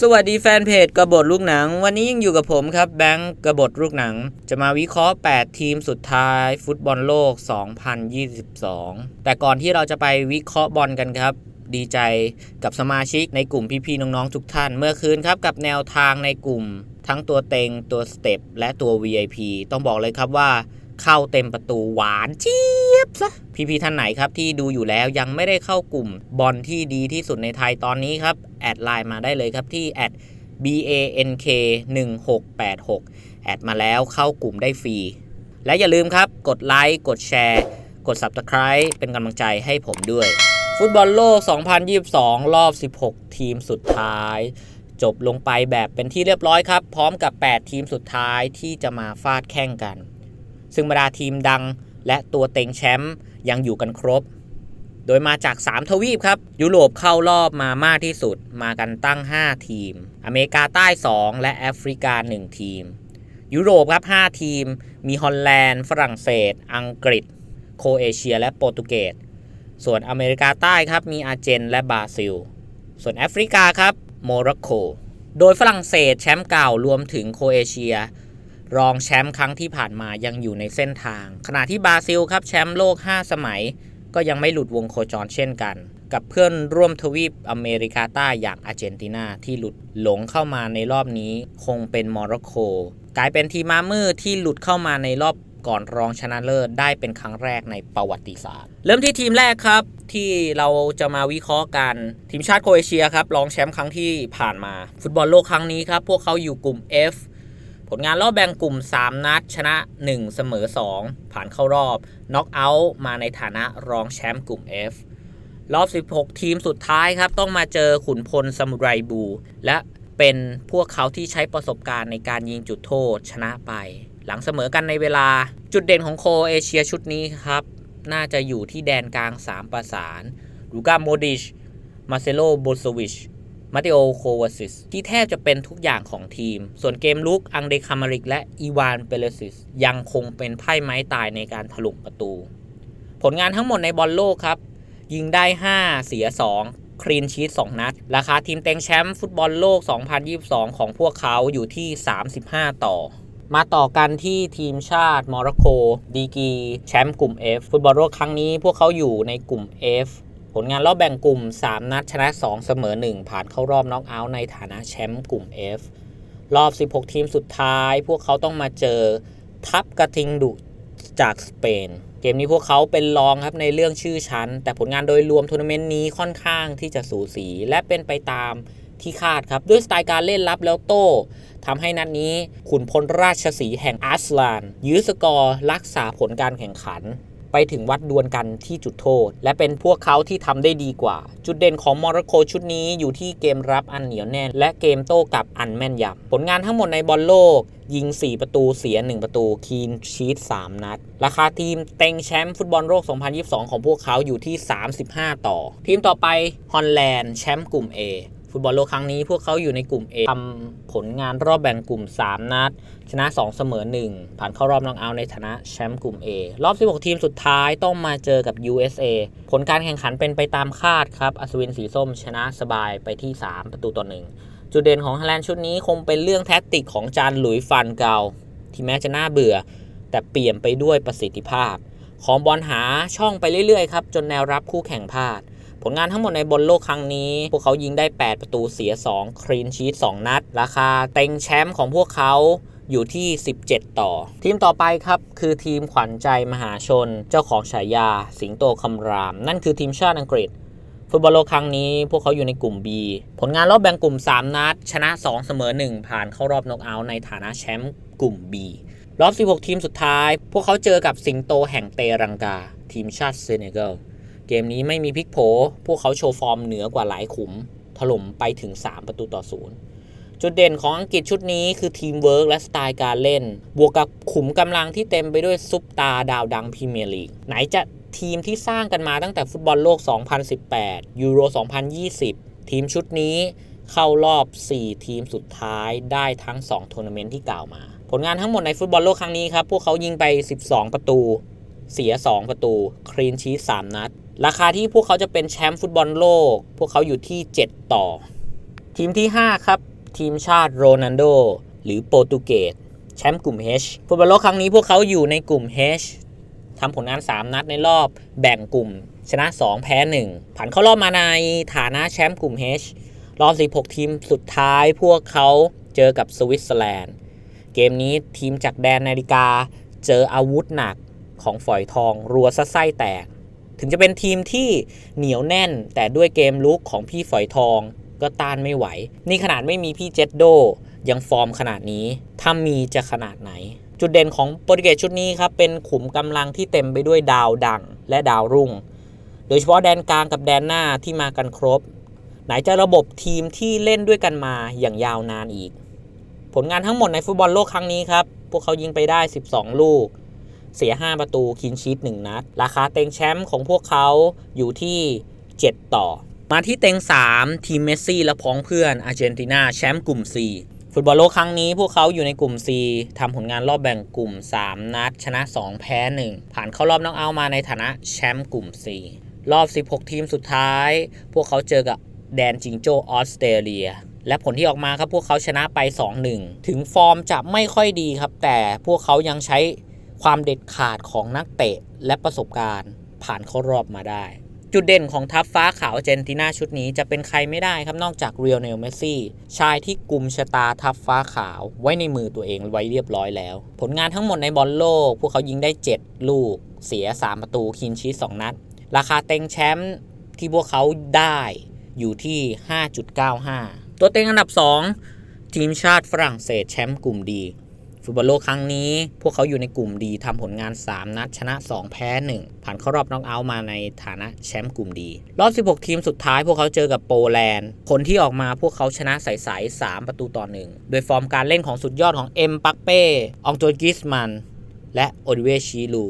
สวัสดีแฟนเพจกระบฏลูกหนัง วันนี้ยังอยู่กับผมครับแบงค์กระบฏลูกหนัง จะมาวิเคราะห์ 8 ทีมสุดท้าย ฟุตบอลโลก 2022 แต่ก่อนที่เราจะไปวิเคราะห์บอลกันครับ ดีใจกับสมาชิกในกลุ่มพี่ๆน้องๆทุกท่าน เมื่อคืนครับกับแนวทางในกลุ่ม ทั้งตัวเต็งตัวสเต็ปและตัว VIP ต้องบอกเลยครับว่า เข้าเต็มประตูหวานเจี๊ยบซะพี่ๆท่านไหนครับที่ดูอยู่แล้วยังไม่ได้เข้ากลุ่มบอลที่ดีที่สุดในไทยตอนนี้ครับ แอดไลน์มาได้เลยครับที่ at bank 1686แอดมาแล้วเข้ากลุ่มได้ฟรี และอย่าลืมครับ กดไลค์กดแชร์ กด Subscribe เป็นกำลังใจให้ผมด้วย ฟุตบอลโลก 2022 รอบ 16 ทีมสุดท้าย จบลงไปแบบเป็นที่เรียบร้อยครับ พร้อมกับ 8 ทีมสุดท้ายที่จะมาฟาดแข่งกัน ซึ่งบรรดาทีมดังและตัวเต็งแชมป์ยังอยู่กันครบ โดยมาจาก 3 ทวีปครับ ยุโรปเข้ารอบมามากที่สุดมากันตั้ง 5 ทีม อเมริกาใต้ 2 และแอฟริกา 1 ทีม ยุโรปครับ 5 ทีม มีฮอลแลนด์ ฝรั่งเศส อังกฤษ โคเอเชีย และโปรตุเกสส่วนอเมริกาใต้ครับมีอาร์เจน และบราซิล ส่วนแอฟริกาครับโมร็อกโกโดยฝรั่งเศสแชมป์เก่ารวมถึงโคเอเชีย รองแชมป์ครั้งที่ผ่านมายังอยู่ในเส้นทาง ขณะที่บราซิลครับแชมป์โลก 5 สมัย ก็ยังไม่หลุดวงโคจรเช่นกัน กับเพื่อนร่วมทวีปอเมริกาใต้อย่างอาร์เจนตินาที่หลุดหลงเข้ามาในรอบนี้คงเป็นโมร็อกโก กลายเป็นทีมม้ามืดที่หลุดเข้ามาในรอบก่อนรองชนะเลิศได้เป็นครั้งแรกในประวัติศาสตร์ เริ่มที่ทีมแรกครับที่เราจะมาวิเคราะห์กัน ทีมชาติโครเอเชียครับรองแชมป์ครั้งที่ผ่านมา ฟุตบอลโลกครั้งนี้ครับ พวกเขาอยู่กลุ่ม F ผลงานรอบแบ่งกลุ่ม 3 นัด ชนะ 1 เสมอ 2 ผ่านเข้ารอบน็อกเอาท์มาในฐานะรองแชมป์กลุ่ม F รอบ 16 ทีมสุดท้ายครับ ต้องมาเจอขุนพลซามูไรบู และเป็นพวกเขาที่ใช้ประสบการณ์ในการยิงจุดโทษชนะไป หลังเสมอกันในเวลาจุดเด่นของโคเอเชียชุดนี้ครับ น่าจะอยู่ที่แดนกลาง 3 ประสาน ลูกาโมดิช มาเซโลโบโซวิช มาติโอโควาซิสที่แทบจะเป็นทุกอย่างของทีม ส่วนเกมลุกอังเดคามาริกและอีวานเปเลซิสยังคงเป็นไพ่ไม้ตายในการถลุงประตู ผลงานทั้งหมดในบอลโลกครับ ยิงได้ 5 เสีย 2 ครีนชีต2 นัด ราคาทีมเต็งแชมป์ฟุตบอลโลก 2022 ของพวกเขาอยู่ที่ 35 ต่อมาต่อกันที่ทีมชาติโมร็อกโก ดีกีแชมป์กลุ่ม F ฟุตบอลโลกครั้งนี้พวกเขาอยู่ในกลุ่ม F ผลงานรอบแบ่งกลุ่ม 3 นัดชนะ 2 เสมอ 1 ผ่านเข้ารอบน็อกเอาท์ในฐานะแชมป์กลุ่ม F รอบ 16 ทีมสุดท้าย พวกเขาต้องมาเจอทัพกระทิงดุจากสเปน เกมนี้พวกเขาเป็นรองครับในเรื่องชื่อชั้น แต่ผลงานโดยรวมทัวร์นาเมนต์นี้ค่อนข้างที่จะสูสีและเป็นไปตามที่คาดครับ ด้วยสไตล์การเล่นรับแล้วโต้ทำให้นัดนี้ขุนพลราชสีห์แห่งอาร์สลาน ยื้อสกอร์รักษาผลการแข่งขัน ไปถึงวัดดวลกันที่จุดโทษ และเป็นพวกเขาที่ทำได้ดีกว่า จุดเด่นของโมร็อกโกชุดนี้อยู่ที่เกมรับอันเหนียวแน่น และเกมโต้กลับอันแม่นยำผลงานทั้งหมดในบอลโลก ยิง 4 ประตูเสีย 1 ประตูคีนชีต3 นัด ราคาทีมเต็งแชมป์ฟุตบอลโลก 2022 ของพวกเขาอยู่ที่ 35 ต่อ ทีมต่อไปฮอลแลนด์แชมป์กลุ่ม A ฟุตบอลโลกครั้งนี้พวกเขาอยู่ในกลุ่ม A ทำผลงานรอบแบ่งกลุ่ม 3 นัด ชนะ 2 เสมอ 1 ผ่านเข้ารอบน็อกเอาท์ในฐานะแชมป์กลุ่ม A รอบ 16 ทีมสุดท้ายต้องมาเจอกับ USA ผลการแข่งขันเป็นไปตามคาดครับ อัศวินสีส้มชนะสบายไปที่ 3 ประตูต่อ 1 จุดเด่นของฮอลแลนด์ชุดนี้คงเป็นเรื่องแท็กติกของจานหลุยฟันเกา ที่แม้จะน่าเบื่อ แต่เปลี่ยนไปด้วยประสิทธิภาพ ของบอลหาช่องไปเรื่อยๆครับจนแนวรับคู่แข่งพลาด ผลงานทั้งหมดในบอลโลกครั้งนี้ พวกเขายิงได้ 8 ประตูเสีย 2 ครีนชีต2นัด ราคาเต็งแชมป์ของพวกเขาอยู่ที่ 17 ต่อ ทีมต่อไปครับ คือทีมขวัญใจมหาชน เจ้าของฉายา สิงโตคำราม นั่นคือทีมชาติอังกฤษ ฟุตบอลโลกครั้งนี้ พวกเขาอยู่ในกลุ่ม B ผลงานรอบแบ่งกลุ่ม 3 นัด ชนะ 2 เสมอ 1 ผ่านเข้ารอบน็อกเอาท์ในฐานะแชมป์กลุ่ม B รอบ 16 ทีมสุดท้าย พวกเขาเจอกับสิงโตแห่งเตรังกา ทีมชาติเซเนกัล เกมนี้ไม่มีพลิกโผ พวกเขาโชว์ฟอร์มเหนือกว่าหลายขุม ถล่มไปถึง 3 ประตูต่อศูนย์จุดเด่นของอังกฤษชุดนี้คือทีมเวิร์กและสไตล์การเล่น บวกกับขุมกำลังที่เต็มไปด้วยซุปตาดาวดังพรีเมียร์ลีก ไหนจะทีมที่สร้างกันมาตั้งแต่ฟุตบอลโลก 2018 ยูโร 2020 ทีมชุดนี้เข้ารอบ 4 ทีมสุดท้ายได้ทั้ง 2 ทัวร์นาเมนต์ที่กล่าวมา ผลงานทั้งหมดในฟุตบอลโลกครั้งนี้ครับ พวกเขายิงไป 12 ประตู เสีย 2 ประตูครีนชีส3นัด ราคาที่พวกเขาจะเป็นแชมป์ฟุตบอลโลก พวกเขาอยู่ที่ 7 ต่อ ทีมที่ 5 ครับ ทีมชาติโรนัลโด หรือโปรตุเกสแชมป์กลุ่ม H ฟุตบอลโลกครั้งนี้พวกเขาอยู่ในกลุ่ม H ทำผลงาน 3 นัดในรอบแบ่งกลุ่ม ชนะ 2 แพ้ 1 ผ่านเข้ารอบมาในฐานะแชมป์กลุ่ม H รอบ 16 ทีมสุดท้ายพวกเขาเจอกับสวิตเซอร์แลนด์ เกมนี้ทีมจากแดนนาฬิกา เจออาวุธหนัก ของฝอยทองรัวซะไส้แตก ถึงจะเป็นทีมที่เหนียวแน่น แต่ด้วยเกมลุกของพี่ฝอยทองก็ต้านไม่ไหว นี่ขนาดไม่มีพี่เจษโด ยังฟอร์มขนาดนี้ ถ้ามีจะขนาดไหน จุดเด่นของโปรตุเกสชุดนี้ครับ เป็นขุมกำลังที่เต็มไปด้วยดาวดังและดาวรุ่ง โดยเฉพาะแดนกลางกับแดนหน้าที่มากันครบ ไหนจะระบบทีมที่เล่นด้วยกันมาอย่างยาวนานอีก ผลงานทั้งหมดในฟุตบอลโลกครั้งนี้ครับ พวกเขายิงไปได้ 12 ลูก เสีย 5 ประตูคินชีต1นัด ราคาเต็งแชมป์ของพวกเขาอยู่ที่ 7 ต่อ มาที่เต็ง 3 ทีมเมสซี่และพ้องเพื่อนอาร์เจนตินาแชมป์กลุ่ม4ฟุตบอลโลกครั้งนี้พวกเขาอยู่ในกลุ่ม C ทำผลงานรอบแบ่งกลุ่ม 3 นัด ชนะ 2 แพ้ 1 ผ่านเข้ารอบน็อกเอาท์มาในฐานะแชมป์กลุ่ม4รอบ 16 ทีมสุดท้าย พวกเขาเจอกับแดนจิงโจ้ออสเตรเลีย และผลที่ออกมาครับพวกเขาชนะไป 2-1 ถึงฟอร์มจะไม่ค่อยดีครับ แต่พวกเขายังใช้ ความเด็ดขาดของนักเตะและประสบการณ์ผ่านเข้ารอบมาได้ จุดเด่นของทัพฟ้าขาวเจนตินาชุดนี้จะเป็นใครไม่ได้ครับนอกจากเรียลเนลเมซี่ชายที่กุมชะตาทัพฟ้าขาวไว้ในมือตัวเองไว้เรียบร้อยแล้ว ผลงานทั้งหมดในบอลโลก พวกเขายิงได้ 7 ลูก เสีย 3 ประตูคินชีส2นัด ราคาเต็งแชมป์ที่พวกเขาได้อยู่ที่ 5.95 ตัวเต็งอันดับ 2 ทีมชาติฝรั่งเศสแชมป์กลุ่มดี ฟุตบอลโลกครั้งนี้ พวกเขาอยู่ในกลุ่มดีทำผลงาน 3 นัดชนะ 2 แพ้ 1 ผ่านเข้ารอบน็อกเอาท์มาในฐานะแชมป์กลุ่มดี รอบ 16 ทีมสุดท้ายพวกเขาเจอกับโปแลนด์ ผลที่ออกมาพวกเขาชนะใสๆ3ประตูต่อหนึ่งโดยฟอร์มการเล่นของสุดยอดของเอ็มปักเป้อองโตกิสมัน และโอลิเวชีลู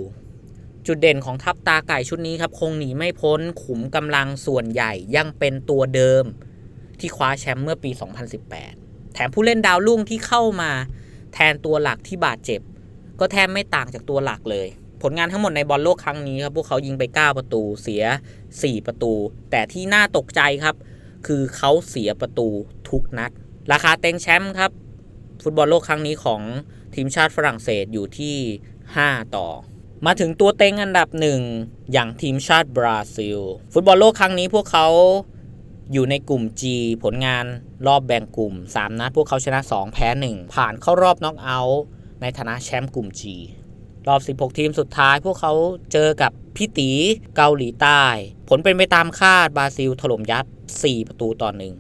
จุดเด่นของทัพตาไก่ชุดนี้ครับคงหนีไม่พ้นขุมกำลังส่วนใหญ่ยังเป็นตัวเดิม ที่คว้าแชมป์เมื่อปี 2018 แถมผู้เล่นดาวรุ่งที่เข้ามา แทนตัวหลักที่บาดเจ็บ ก็แทบไม่ต่างจากตัวหลักเลย ผลงานทั้งหมดในบอลโลกครั้งนี้ครับพวกเขายิงไป 9 ประตูเสีย 4 ประตู แต่ที่น่าตกใจครับ คือเขาเสียประตูทุกนัด ราคาเต็งแชมป์ครับ ฟุตบอลโลกครั้งนี้ของทีมชาติฝรั่งเศสอยู่ที่ 5 ต่อมาถึงตัวเต็งอันดับหนึ่งอย่างทีมชาติบราซิล ฟุตบอลโลกครั้งนี้พวกเขา อยู่ในกลุ่ม G ผลงานรอบแบ่งกลุ่ม 3 นัดพวกเขาชนะ 2 แพ้ 1 ผ่านเข้ารอบน็อกเอาท์ในฐานะแชมป์กลุ่ม G รอบ 16 ทีมสุดท้ายพวกเขาเจอกับพี่ตีเกาหลีใต้ ผลเป็นไปตามคาดบราซิลถล่มยัด 4 ประตูต่อหนึ่ง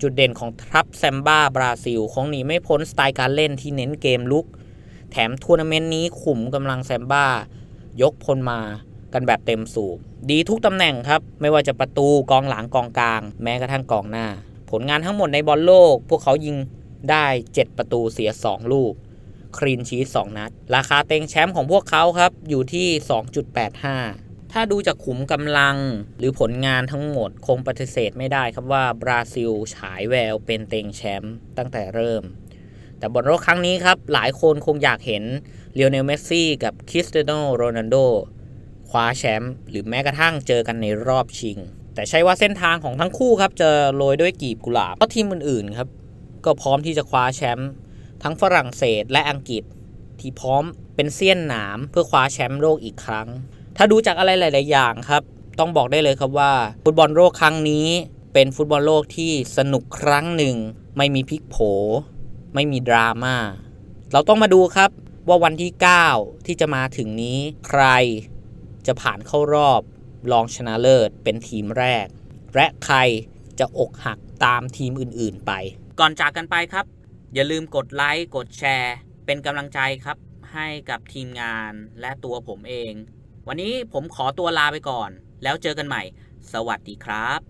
จุดเด่นของทัพแซมบ้าบราซิลคงหนีไม่พ้นสไตล์การเล่นที่เน้นเกมลุก แถมทัวร์นาเมนต์นี้ขุมกำลังแซมบ้ายกพลมา กันแบบเต็มสูบ ดีทุกตำแหน่งครับ ไม่ว่าจะประตูกองหลังกองกลาง แม้กระทั่งกองหน้า ผลงานทั้งหมดในบอลโลก พวกเขายิงได้ 7 ประตูเสีย 2 ลูก ครีนชีส2นัด ราคาเต็งแชมป์ของพวกเขาครับอยู่ที่ 2.85 ถ้าดูจากขุมกำลังหรือผลงานทั้งหมดคงปฏิเสธไม่ได้ครับว่าบราซิลฉายแววเป็นเต็งแชมป์ตั้งแต่เริ่มแต่บอลโลกครั้งนี้ครับ หลายคนคงอยากเห็นเลียวเนลเมสซี่กับคริสเตียโนโรนัลโด คว้าแชมป์หรือแม้กระทั่งเจอกันในรอบชิง แต่ใช่ว่าเส้นทางของทั้งคู่ครับจะโรยด้วยกีบกุหลาบเพราะทีมอื่นๆครับก็พร้อมที่จะคว้าแชมป์ทั้งฝรั่งเศสและอังกฤษ ที่พร้อมเป็นเสี้ยนหนามเพื่อคว้าแชมป์โลกอีกครั้ง ถ้าดูจากอะไรหลาย ๆ อย่างครับ ต้องบอกได้เลยครับว่า ฟุตบอลโลกครั้งนี้ เป็นฟุตบอลโลกที่สนุกครั้งหนึ่ง ไม่มีพลิกโผ ไม่มีดราม่าเราต้องมาดูครับว่าวันที่ 9 ที่จะมาถึงนี้ใคร จะผ่านเข้ารอบรองชนะเลิศเป็นทีมแรก และใครจะอกหักตามทีมอื่นๆไป ก่อนจากกันไปครับ อย่าลืมกดไลค์กดแชร์ เป็นกำลังใจครับ ให้กับทีมงานและตัวผมเอง วันนี้ผมขอตัวลาไปก่อน แล้วเจอกันใหม่ สวัสดีครับ